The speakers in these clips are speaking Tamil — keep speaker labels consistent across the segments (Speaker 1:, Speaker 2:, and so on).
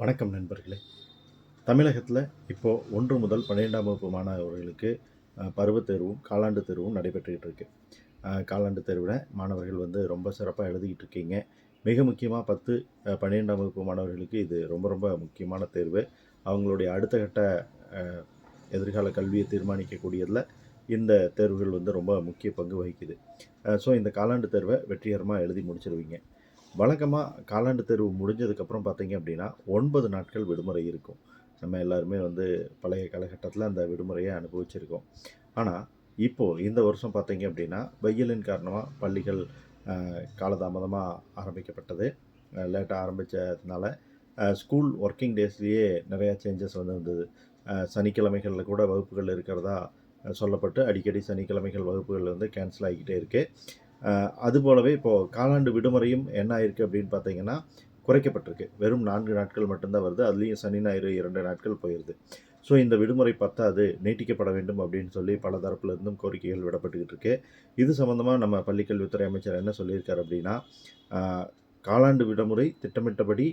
Speaker 1: வணக்கம் நண்பர்களே. தமிழகத்தில் இப்போது ஒன்று முதல் பன்னிரெண்டாம் வகுப்பு மாணவர்களுக்கு பருவத்தேர்வும் பருவத் தேர்வும் காலாண்டு தேர்வும் நடைபெற்றுக்கிட்டு இருக்கு. காலாண்டு தேர்வில் மாணவர்கள் வந்து ரொம்ப சிறப்பாக எழுதிக்கிட்டு இருக்கீங்க. மிக முக்கியமாக பத்து பன்னிரெண்டாம் வகுப்பு மாணவர்களுக்கு இது ரொம்ப ரொம்ப முக்கியமான தேர்வு. அவங்களுடைய அடுத்த கட்ட எதிர்கால கல்வியை தீர்மானிக்கக்கூடியதில் இந்த தேர்வுகள் வந்து ரொம்ப முக்கிய பங்கு வகிக்குது. ஸோ இந்த காலாண்டு தேர்வை வெற்றிகரமாக எழுதி முடிச்சிருவீங்க. வழக்கமாக காலாண்டு தேர்வு முடிஞ்சதுக்கப்புறம் பார்த்தீங்க அப்படின்னா ஒன்பது நாட்கள் விடுமுறை இருக்கும். நம்ம எல்லாருமே வந்து பழைய காலகட்டத்தில் அந்த விடுமுறையை அனுபவிச்சிருக்கோம். ஆனால் இப்போது இந்த வருஷம் பார்த்தீங்க அப்படின்னா வெயிலின் காரணமாக பள்ளிகள் காலதாமதமாக ஆரம்பிக்கப்பட்டது. லேட்டாக ஆரம்பித்ததுனால ஸ்கூல் ஒர்க்கிங் டேஸ்லேயே நிறையா சேஞ்சஸ் வந்து இருந்தது சனிக்கிழமைகளில் கூட வகுப்புகள் இருக்கிறதா சொல்லப்பட்டு அடிக்கடி சனிக்கிழமைகள் வகுப்புகள் வந்து கேன்சல் ஆகிக்கிட்டே இருக்குது அதுபோலவே இப்போது காலாண்டு விடுமுறையும் என்ன ஆயிருக்கு அப்படின்னு பார்த்தீங்கன்னா குறைக்கப்பட்டிருக்கு. வெறும் நான்கு நாட்கள் மட்டும்தான் வருது. அதுலேயும் சனி ஞாயிறு இரண்டு நாட்கள் போயிடுது ஸோ இந்த விடுமுறை பத்தாது நீட்டிக்கப்பட வேண்டும் அப்படின்னு சொல்லி பல தரப்புல இருந்தும் கோரிக்கைகள் விடப்பட்டுக்கிட்டு இருக்கு. இது சம்மந்தமாக நம்ம பள்ளிக்கல்வித்துறை அமைச்சர் என்ன சொல்லியிருக்காரு அப்படின்னா காலாண்டு விடுமுறை திட்டமிட்டபடி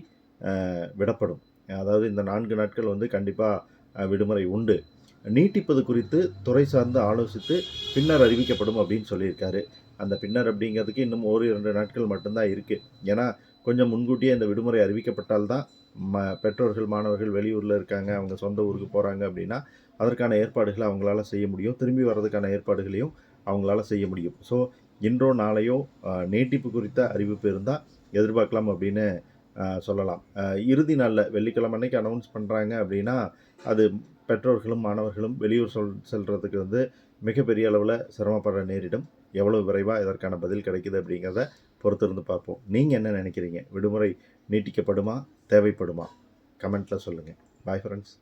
Speaker 1: விடப்படும். அதாவது இந்த நான்கு நாட்கள் வந்து கண்டிப்பாக விடுமுறை உண்டு. நீட்டிப்பது குறித்து துறை சார்ந்து ஆலோசித்து பின்னர் அறிவிக்கப்படும் அப்படின்னு சொல்லியிருக்காரு. அந்த பின்னர் அப்படிங்கிறதுக்கு இன்னும் ஒரு இரண்டு நாட்கள் மட்டும்தான் இருக்குது ஏன்னா கொஞ்சம் முன்கூட்டியே இந்த விடுமுறை அறிவிக்கப்பட்டால்தான் ம பெற்றோர்கள் மாணவர்கள் வெளியூரில் இருக்காங்க அவங்க சொந்த ஊருக்கு போகிறாங்க அப்படின்னா அதற்கான ஏற்பாடுகளை அவங்களால செய்ய முடியும். திரும்பி வர்றதுக்கான ஏற்பாடுகளையும் அவங்களால செய்ய முடியும். ஸோ இன்றோ நாளையோ நீட்டிப்பு குறித்த அறிவிப்பு இருந்தால் எதிர்பார்க்கலாம் அப்படின்னு சொல்லலாம். இறுதி நாளில் வெள்ளிக்கிழமை அன்னைக்கு அனௌன்ஸ் பண்ணுறாங்க அப்படின்னா அது பெற்றோர்களும் மாணவர்களும் வெளியூர் சொல் செல்கிறதுக்கு வந்து மிகப்பெரிய அளவில் சிரமப்பட நேரிடும். எவ்வளோ விரைவாக இதற்கான பதில் கிடைக்குது அப்படிங்கிறத பொறுத்திருந்து பார்ப்போம். நீங்கள் என்ன நினைக்கிறீங்க? விடுமுறை நீட்டிக்கப்படுமா? தேவைப்படுமா? கமெண்ட்டில் சொல்லுங்கள் பாய் ஃப்ரெண்ட்ஸ்